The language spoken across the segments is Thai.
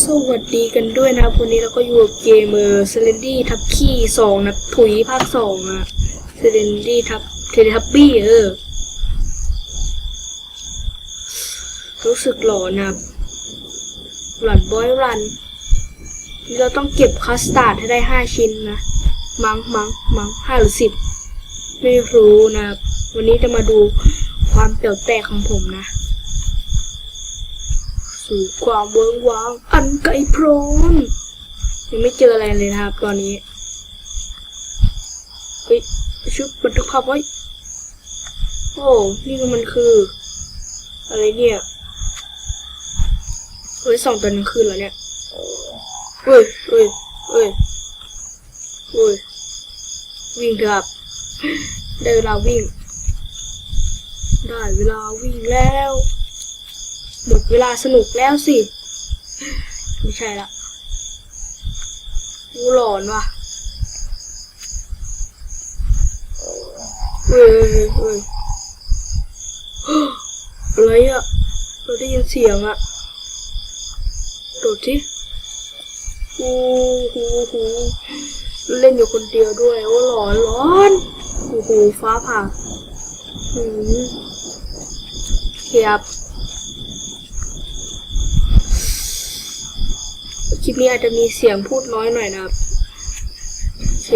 สวัสดีกันด้วยนะครับ วันนี้เราก็อยู่กับเกมเมอร์เซเลนดี้ทับขี้สองนะถุยภาคสองอะเซเลนดี้ทับเทเลทับบี้เออ รู้สึกหลอนนะหลอนบอยรัน นี่เราต้องเก็บคัสตาร์ดให้ได้ห้าชิ้นนะ มังมังมังห้าหรือสิบไม่รู้นะ วันนี้จะมาดูความเปลี่ยวแตกของผมนะ สู่ความเวิ้งว้างอันไกลโพร้นยังไม่เจออะไรเลยนะครับ ตอนนี้เฮ้ยชุบบันทึกภาพไว้โอ้นี่มันคือ อะไรเนี่ยเฮ้ยสองตอนกลางคืนแล้วเนี่ยเฮ้ยเฮ้ยเฮ้ยเฮ้ยวิ่งเถอะครับได้เวลาวิ่ง ได้เวลาวิ่งแล้ว หมดเวลาสนุกแล้วสิ ไม่ใช่ละกูหลอนว่ะเฮ้ยเฮ้ยเฮ้ยอะไรอะเราได้ยินเสียงอะโดดที่ฮูฮูฮูเล่นอยู่คนเดียวด้วย โอ้หลอนร้อนโอ้โหฟ้าผ่าหืมเขียบ คลิปนี้อาจจะมีเสียงพูดน้อยหน่อยนะครับ โอเค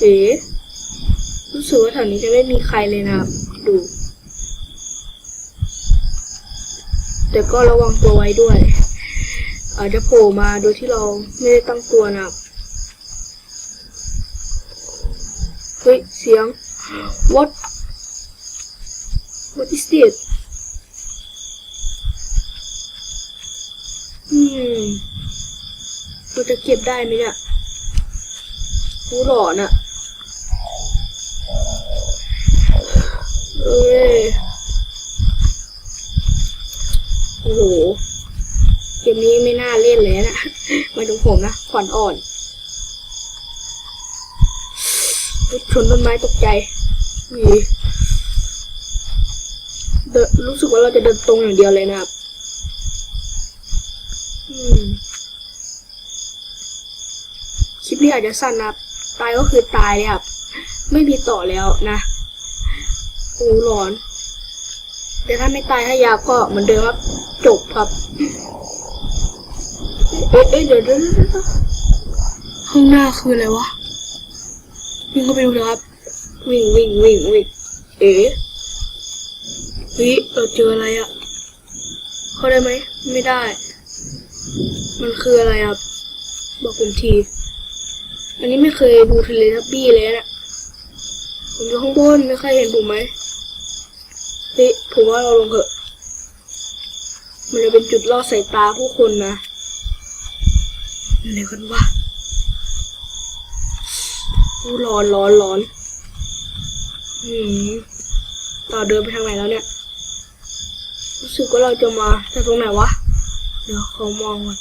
เอ๋รู้สึกว่าแถวนี้จะไม่มีใครเลยนะครับ ดู แต่ก็ระวังตัวไว้ด้วย อาจจะโผล่มาโดยที่เราไม่ได้ตั้งตัวนะครับ เฮ้ย เสียง what what is this อืมเราจะเก็บได้ไหมเนี่ยกูหลอนอะเอ้ยโอ้โหเกมนี้ไม่น่าเล่นเลยนะ มาดูผมนะขวัญอ่อนชนต้นไม้ตกใจวีเดรู้สึกว่าเราจะเดินตรงอย่างเดียวเลยนะครับ อืม คลิปนี้อาจจะสั้นนะตายก็คือตายเลยครับ ไม่มีต่อแล้วนะโอ้ร้อนแต่ถ้าไม่ตายถ้ายาวก็เหมือนเดิมครับจบครับเอ๊ะเดี๋ยวเดี๋ยวเดี๋ยวข้างหน้าคืออะไรวะวิ่งเข้าไปดูนะครับ วิ่งวิ่งวิ่งวิ่งเอ๊ะเฮ้ยเราเจออะไรอะเข้าได้ไหมไม่ได้ มันคืออะไรครับบอกผมที อันนี้ไม่เคยดูทะเลทับบี้เลยนะผมอยู่ข้างบนไม่เคยเห็นผมไหมเฮ้ยผมว่าเราลงเถอะมันจะเป็นจุดล่อสายตาผู้คนนะอะไรกันวะอู้ร้อนร้อนร้อนอืมต่อเดินไปทางไหนแล้วเนี่ย รู้สึกว่าเราจะมาจากตรงไหนวะ เดี๋ยวเขอมองก่อน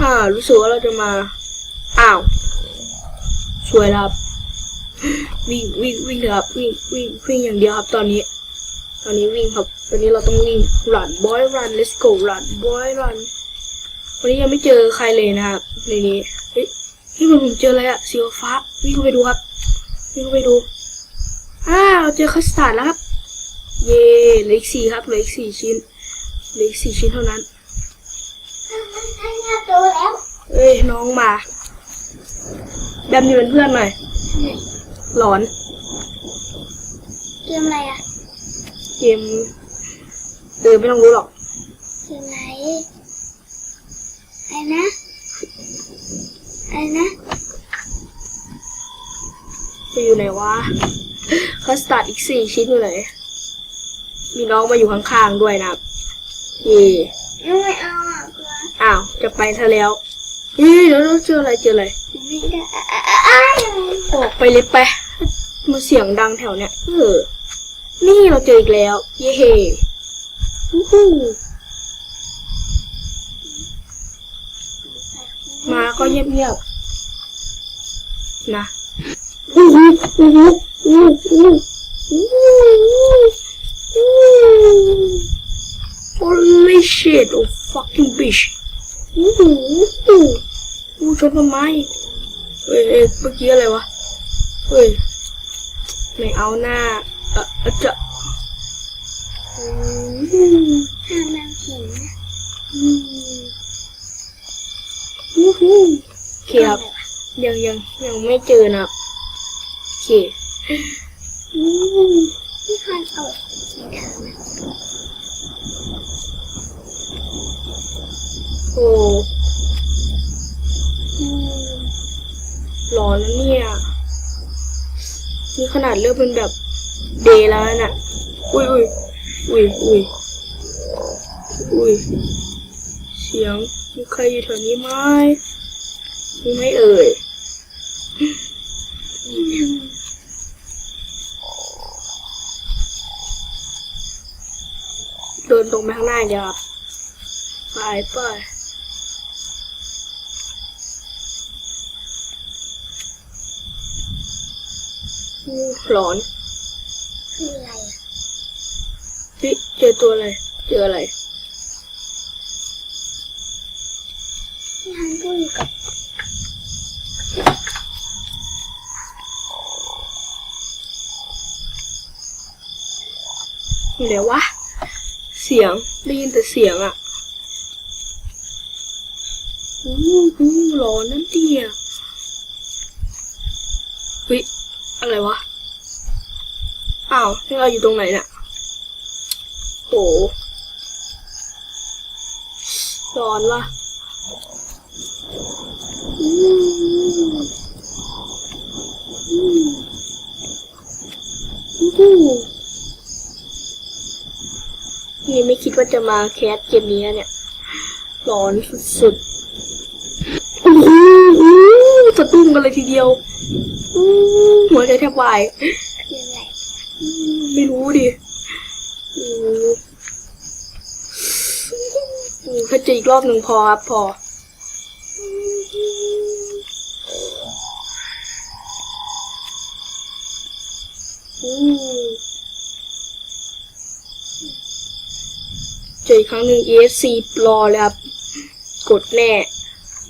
อ่า รู้สึกว่าเราจะมา อ้าว วยแล้วครับวิ่งวิ่งวิ่งเถอะครับวิ่งวิ่งวิ่งอย่างเดียวครับตอนนี้ ตอนนี้วิ่งครับ ตอนนี้เราต้องวิ่ง run boy run let's go run boy run วันนี้ยังไม่เจอใครเลยนะครับในนี้เฮ้ยนี่มันผมเจออะไรอะสีฟ้าวิ่งเข้าไปดูครับวิ่งเข้าไปดูอ้าวเราเจอคัสตาร์ดแล้วครับ เย่เหลืออีกสี่ครับเหลืออีกสี่ชิ้นเหลืออีกสี่ชิ้นเท่านั้นดูแล้วเอ้ยน้องมา แบมอยู่เป็นเพื่อนหน่อยหลอน เกมอะไรอะเกมเออไม่ต้องรู้หรอกเกมไหนอะไรนะอะไรนะจะอยู่ไหนวะคัสตาร์ดอีกสี่ชิ้นอยู่ไหนมีน้องมาอยู่ข้างๆด้วยนะครับเย่ไม่เอาอะกลัวอ้าว จะไปซะแล้วเฮ้ยเดี๋ยวเราเจออะไรเจออะไรไม่ได้ ออกไปเลยไปมาเสียงดังแถวเนี้ยเออนี่เราเจออีกแล้ว เย้เฮ้ฮู้มาก็เงียบๆนะอู้หูอู้หูอู้หูอู้หู Holy shit โอ้โห fucking bitch อู้หูอู้อู้ชนต้นไม้ เอ้ยเมื่อกี้อะไรวะ เฮ้ย ไม่เอาหน้า เออเอจะห้ามนางหินนะอืมอู้หูโอเคครับยังยังยังไม่เจอนะโอเคอืมพี่พรเอาสีขาวนะโอ้ม ร้อ นแล้วเนี่ยนี่ขนาดเริ่มเป็นแบบเดย์แล้วน่ะ อุ้ยอุ้ยอุ้ยอุ้ยอุ้ยเสียงมีใครอยู่แถวนี้ไหมมีไหมเอ่ยเดินตรงไปข้างหน้าอย่าไปไป อู้ร้อน คืออะไรอะเฮ้ยเจอตัวอะไร เจออะไรพี่ฮันก็อยู่กับอยู่ไหนวะ เสียง ได้ยินแต่เสียงอะอู้หูร้อนนั่นเดียเฮ้ย อะไรวะ อ้าวนี่เราอยู่ตรงไหนเนี่ย โห ร้อนว่ะอู้อู้อู้หูนี่ไม่คิดว่าจะมาแคสเกมนี้เนี่ย ร้อนสุดๆ สะตุ้มกันเลยทีเดียวหัวใจแทบวายไมไม่รู้ดิอู้อู้ถ้าจออีกรอบหนึ่งพอครับพออู้เจออีกครั้งหนึ่ง ESC รอเลยครับ กดแน่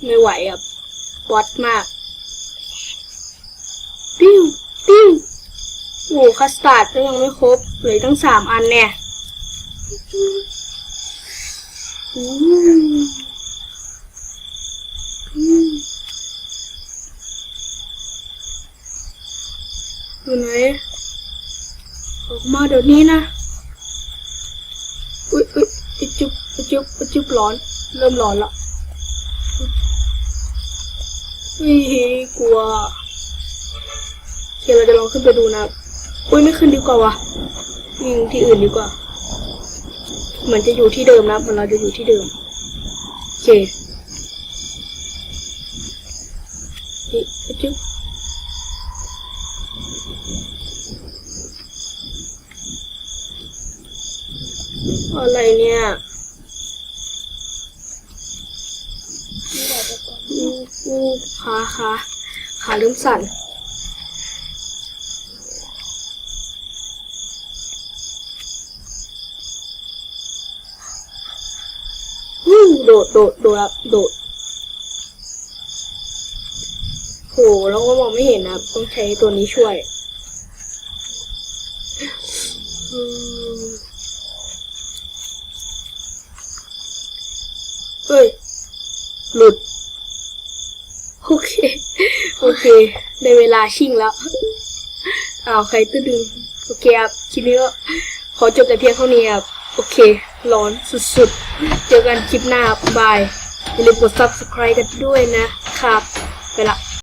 ไม่ไหวครับ วัดมาก ปิ้วปิ้วโอ้คัสตาร์ดก็ยังไม่ครบเหลือตั้งสามอันแน่อืมอืมอยู่ไหนออกมาเดี๋ยวนี้นะอุ๊ยอุ๊ยอุ๊ยจุ๊บอุ๊ยจุ๊บอุ๊ยจุ๊บร้อน เริ่มร้อนละอุ้ยกลัว เคเราจะลองขึ้นไปดูนะอุ้ยไม่ขึ้นดีกว่าวะยิงที่อื่นดีกว่า เหมือนจะอยู่ที่เดิมนะเหมือนเราจะอยู่ที่เดิมโอเคนี่อุ๊ยจุ๊บอะไรเนี่ยกูกูขาขาขาเริ่มสั่น วู้ โดดโดดโดดครับโดดโหแล้วก็มองไม่เห็นนะต้องใช้ตัวนี้ช่วยอืมเฮ้ย หลุด โอเค โอเคได้เวลาชิ่งแล้ว อ้าว ใครตื้อดึง โอเคครับ คลิปนี้ก็ขอจบแต่เพียงเท่านี้ครับ โอเค ร้อนสุดๆ เจอกันคลิปหน้าบบายอย่าลืมกด subscribe กันด้วยนะครับ ไปละ